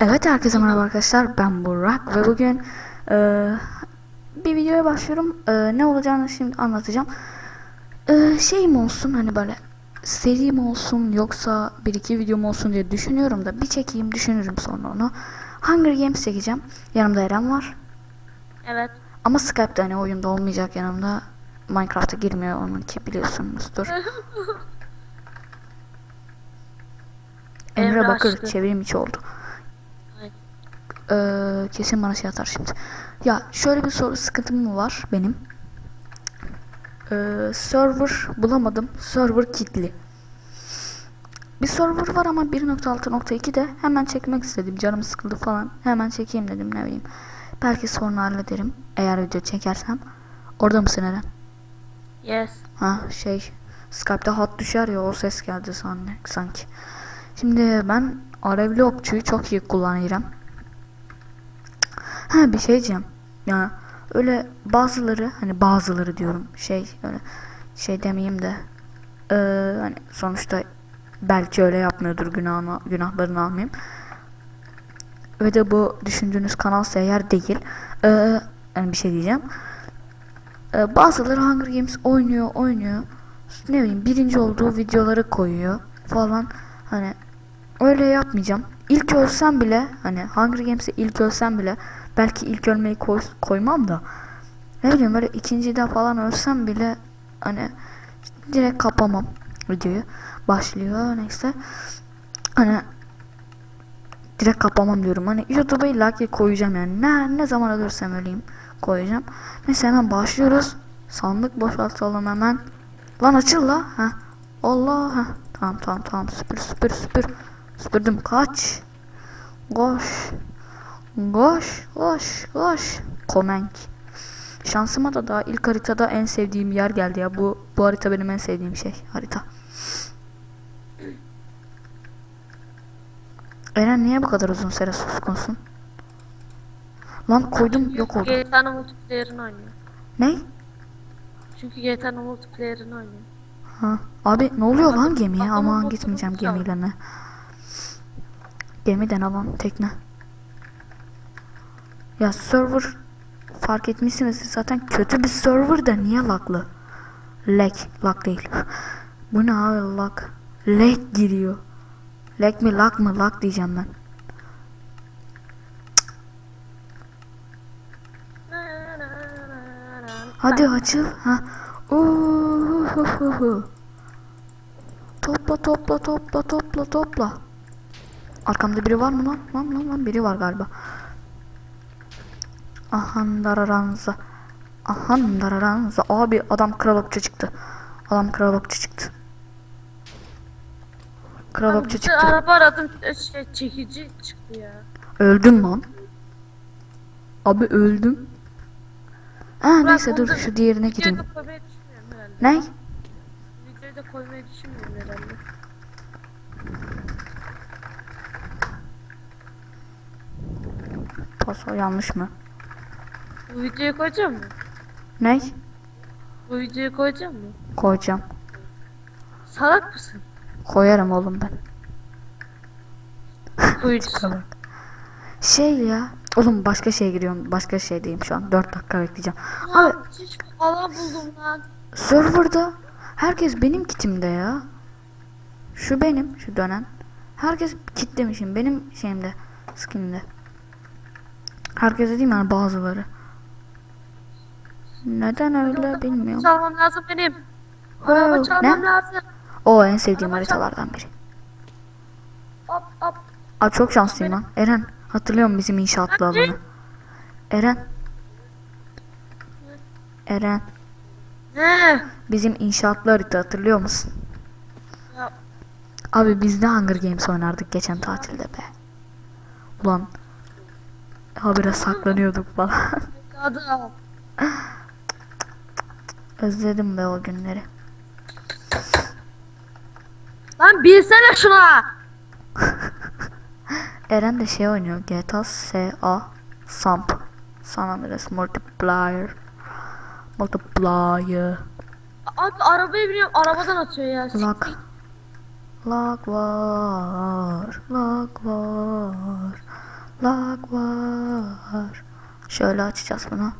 Evet herkese merhaba arkadaşlar. Ben Burak ve bugün eee, bir videoya başlıyorum. Eee, ne olacağını şimdi anlatacağım. Eee, şey mi olsun hani böyle seri mi olsun yoksa bir iki video mu olsun diye düşünüyorum da bir çekeyim düşünürüm sonra onu. Hunger Games çekeceğim. Yanımda Eren var. Evet. ama Skype'da hani oyunda olmayacak yanımda. Minecraft'a girmiyor onunki biliyorsunuzdur. Emre Emre Bakır içi oldu. Ee, kesin bana şey atar şimdi. Ya şöyle bir soru sıkıntım var benim. Ee, server bulamadım. Server kilitli. Bir server var ama 1.6.2 de hemen çekmek istedim. Canım sıkıldı falan. Hemen çekeyim dedim ne bileyim. Belki sonra hallederim. Eğer video çekersem. Orada mısın Eren? Yes. Ha şey Skype'da hat düşer ya o ses geldi sanki. sanki. Şimdi ben Arevli okçuyu çok iyi kullanıyorum. Ha bir şey diyeceğim. Ya öyle bazıları hani bazıları diyorum şey öyle şey demeyeyim de eee, hani sonuçta belki öyle yapmıyordur günahını günahlarını almayayım. Ve de bu düşündüğünüz kanalsa eğer değil. Eee yani bir şey diyeceğim. Ee, bazıları Hunger Games oynuyor oynuyor ne bileyim birinci olduğu videoları koyuyor falan hani öyle yapmayacağım İlk ölsem bile hani Hunger Games'e ilk ölsem bile belki ilk ölmeyi koy, koymam da ne bileyim böyle ikincide falan ölsem bile hani direkt kapamam videoyu başlıyor neyse hani direkt kapamam diyorum. Hani YouTube'a illa ki koyacağım yani. Ne, ne zaman ölürsem öleyim koyacağım. Neyse hemen başlıyoruz. Sandık boşaltalım hemen. Lan açıl la. Ha. Allah. Ha. Tamam tamam tamam. Süpür süpür süpür. Süpürdüm. Kaç. Koş. Koş. Koş. Koş. Komenk. Şansıma da daha ilk haritada en sevdiğim yer geldi ya. Bu bu harita benim en sevdiğim şey. Harita. Eren niye bu kadar uzun süre suskunsun? Lan koydum yok oldu. GTA'nın multiplayer'ını oynuyor. Ne? Çünkü GTA'nın multiplayer'ını oynuyor. Ha. Abi ne oluyor lan gemiye? Aman gitmeyeceğim gemiyle ne? Gemi de ne lan tekne. Ya server fark etmişsiniz zaten kötü bir server da niye laglı? Lag, lag değil. Bu ne abi lag? Lag giriyor. Lag mi lag mı lag diyeceğim ben. Hadi açıl. Ha. Uhuhuhu. Topla topla topla topla topla. Arkamda biri var mı lan? Lan lan lan biri var galiba. Ahan dararanza. Ahan dararanza. Abi adam kral okçu çıktı. Adam kral okçu çıktı. Kral Abi okçu çıktı. araba aradım şey çekici çıktı ya. Öldüm lan. Abi öldüm. Ha neyse dur şu diğerine gideyim. Ne? Videoyu da koymayı düşünmüyorum herhalde. Paso yanlış mı? Bu videoyu koyacağım mı? Ne? Bu videoyu koyacağım mı? Koyacağım. Salak mısın? Koyarım oğlum ben. Koyucusun. Şey ya. Oğlum başka şeye giriyorum. Başka şeydeyim şu an. 4 dakika bekleyeceğim. Abi Lan hiç alan buldum lan. serverda herkes benim kitimde ya. Şu benim. Şu dönen. Herkes kitlemişim. Benim şeyimde. Skinimde. Herkes dediğim yani bazıları. Neden öyle bilmiyorum. Çalmam lazım benim. Araba çalmam ne? lazım. O en sevdiğim Araba haritalardan biri. Hop hop. Aa çok şanslıyım lan. Eren hatırlıyor musun bizim inşaatlı alanı? Eren. Eren. Ne? Bizim inşaatlı harita hatırlıyor musun? Ya, Abi biz de Hunger Games oynardık geçen tatilde be. Ulan. Habire saklanıyorduk falan. adam. Özledim be o günleri. Lan bilsene şuna. Eren de şey oynuyor. GTA SA Samp. San Andreas Multiplier. Multiplier. Abi arabaya biniyorum arabadan atıyor ya. Lak. Siktir. Lag var. Lag var. Şöyle açacağız bunu.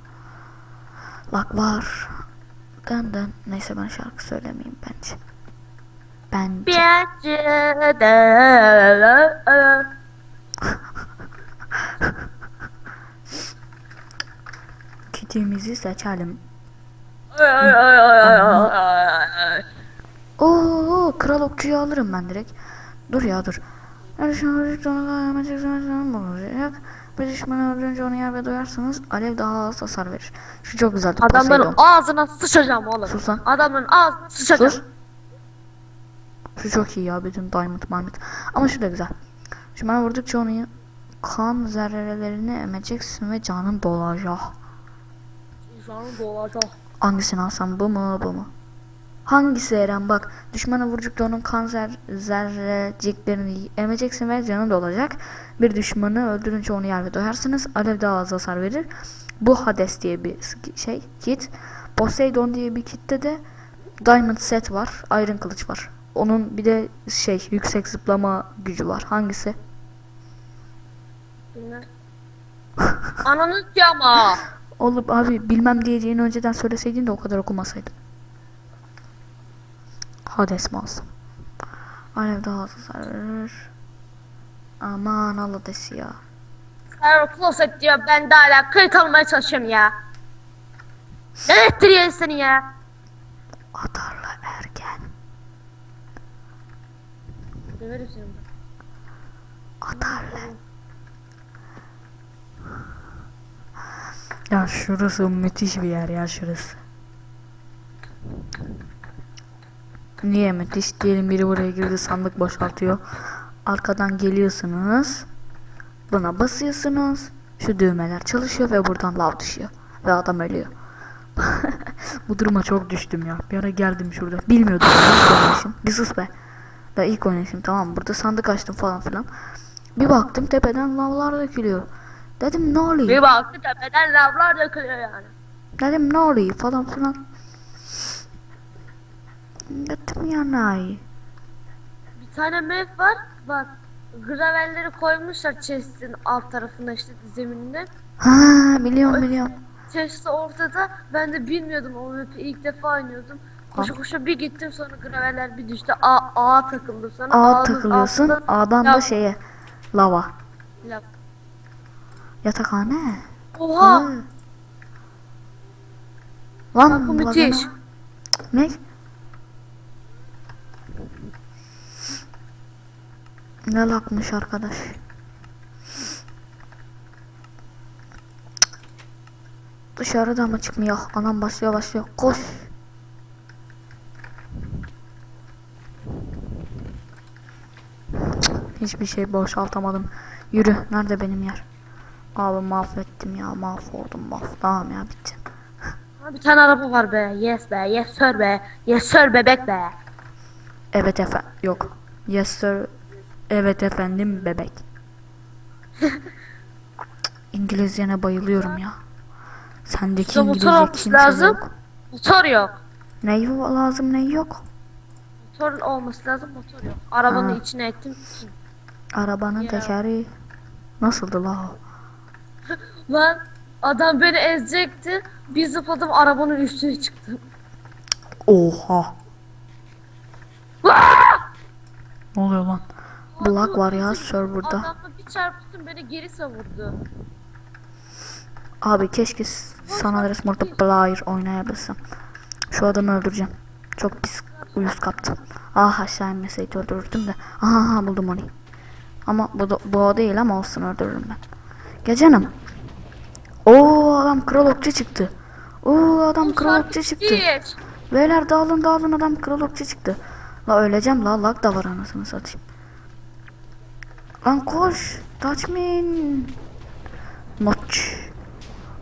Lag var. Dın dın. Neyse ben şarkı söylemeyeyim bence. Bence. Bence Kitimizi seçelim. Oo, kral okçuyu alırım ben direkt. Dur ya dur. Bir düşmanı öldürünce onu yer ve doyarsanız alev daha az hasar verir. Şu çok güzeldi. Adamların Poseidon. ağzına sıçacağım oğlum. Sus lan. Adamların ağzına sıçacağım. Sus. Şu çok iyi ya bütün diamond diamond. Ama şu da güzel. Şu bana vurdukça onu kan zerrelerini emeceksin ve canın dolacak. An dolacak. Hangisini alsam bu mu bu mu? Hangisi Eren bak düşmana vurdukça onun kanser zerreciklerini emeceksin ve canın dolacak. Bir düşmanı öldürünce onu yer ve doyarsınız. Alev daha az hasar verir. Bu Hades diye bir şey kit. Poseidon diye bir kitte de Diamond set var. Iron kılıç var. Onun bir de şey yüksek zıplama gücü var. Hangisi? Ananı ama. Oğlum abi bilmem diyeceğini önceden söyleseydin de o kadar okumasaydım. Hades alsam? Alev daha az hasar verir. Aman al Hades'i ya. Server Closet diyor ben de hala kayıt almaya çalışıyorum ya. Ne ettiriyor seni ya? Atarla ergen. Döverim seni. Atarla. Ya şurası müthiş bir yer ya şurası. Niye müthiş? Diyelim biri buraya girdi sandık boşaltıyor. Arkadan geliyorsunuz. Buna basıyorsunuz. Şu düğmeler çalışıyor ve buradan lav düşüyor. Ve adam ölüyor. Bu duruma çok düştüm ya. Bir ara geldim şurada. Bilmiyordum. ilk oynayışım. Sus be. Da ilk oynayışım tamam? Burada sandık açtım falan filan. Bir baktım tepeden lavlar dökülüyor. Dedim ne oluyor? Bir baktı tepeden lavlar dökülüyor yani. Dedim ne oluyor falan filan. Gittim yanayı. Bir tane map var. Bak gravelleri koymuşlar chest'in alt tarafında işte zemininde. Ha biliyorum biliyorum. Chest ortada. Ben de bilmiyordum o map'i ilk defa oynuyordum. Koşa koşa bir gittim sonra graveller bir düştü. A, ağa takıldı sonra. Ağın takılıyorsun. A'dan da şeye. Lava. lav. Yatakhane. Oha! Lan Bak bu müthiş. Ne? Ne lakmış arkadaş. Dışarıda mı çıkmıyor? Anam başlıyor başlıyor. Koş. Hiçbir şey boşaltamadım. Yürü. Nerede benim yer? Abi mahvettim ya. Mahvoldum. Mahv. Tamam ya bitti. Bir tane araba var be. Yes be. Yes sir be. Yes sir bebek be. Evet efendim. Yok. Yes sir. Evet efendim bebek. İngilizcene bayılıyorum ya. Sendeki motor İngilizce olması kimse lazım. yok. Motor yok. Ne yo- lazım ne yok. Motor olması lazım motor yok. Arabanın Ha. içine ettim. Arabanın Ya. tekeri nasıldı la o? Lan adam beni ezecekti. Bir zıpladım arabanın üstüne çıktım. Oha. ne oluyor lan? Black var ya serverda. Adamla bir çarpıştım beni geri savurdu. Abi keşke sana Andreas Multiplier oynayabilsem. Şu adamı öldüreceğim. Çok pis uyuz kaptım. Ah aşağı inmeseydi öldürürdüm de. Aha, buldum onu. Ama bu, da, bu o değil ama olsun öldürürüm ben. Gel canım. Oo adam kral okçu çıktı. Oo adam kral okçu çıktı. Beyler dağılın dağılın adam kral okçu çıktı. La öleceğim la lag da var anasını satayım. Lan koş. Me. Noç.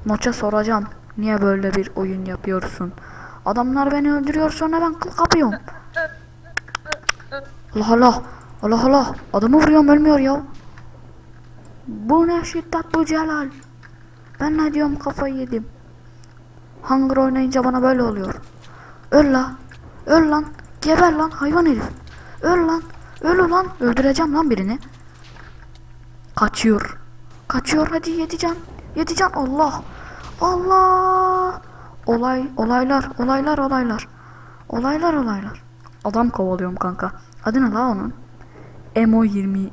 Noç'a soracağım. Niye böyle bir oyun yapıyorsun? Adamlar beni öldürüyor sonra ben kıl kapıyorum. Allah Allah. Allah Allah. Adamı vuruyorum ölmüyor ya. Bu ne şiddet bu celal. Ben ne diyorum kafayı yedim. Hunger oynayınca bana böyle oluyor. Öl la. Öl lan. Geber lan hayvan herif. Öl lan. Öl ulan. Öldüreceğim lan birini. Kaçıyor. Kaçıyor hadi yedi can. Allah. Allah. Olay olaylar olaylar olaylar. Olaylar olaylar. Adam kovalıyorum kanka. Adı ne la onun? Emo 20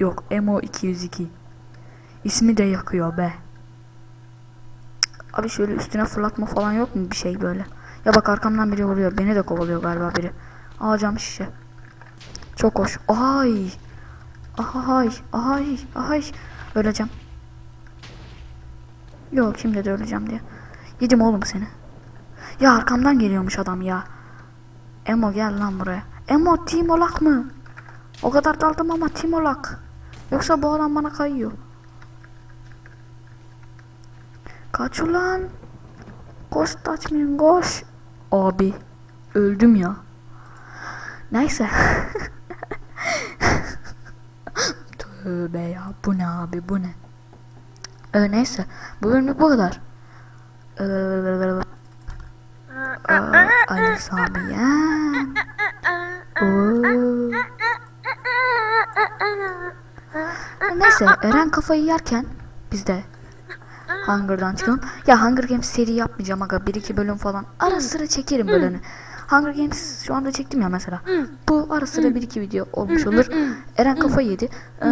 yok Emo 202. İsmi de yakıyor be. Abi şöyle üstüne fırlatma falan yok mu bir şey böyle? Ya bak arkamdan biri vuruyor. Beni de kovalıyor galiba biri. Aa cam şişe. Çok hoş. Ay. Ay. Ay. Ay. Öleceğim. Yok şimdi de öleceğim diye. Yedim oğlum seni. Ya arkamdan geliyormuş adam ya. Emo gel lan buraya. Emo Timolak mı? O kadar daldım ama Timolak. Yoksa bu adam bana kayıyor. Kaç ulan. Koş taçmayın koş. Abi öldüm ya. Neyse. Tövbe ya bu ne abi bu ne? Ee, neyse bu bölümlük bu kadar. Ee, Ali. Oo. Neyse Eren kafayı yerken biz de Hunger'dan çıkalım. Ya Hunger Games seri yapmayacağım aga. 1-2 bölüm falan. Ara sıra çekerim bölümü. Hunger Games şu anda çektim ya mesela. Bu ara sıra 1-2 video olmuş olur. Eren kafayı yedi. Ee,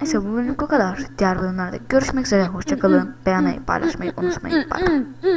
neyse bu bölümlük bu kadar. Diğer bölümlerde görüşmek üzere. Hoşçakalın. Beğenmeyi, paylaşmayı unutmayın. Bye bye.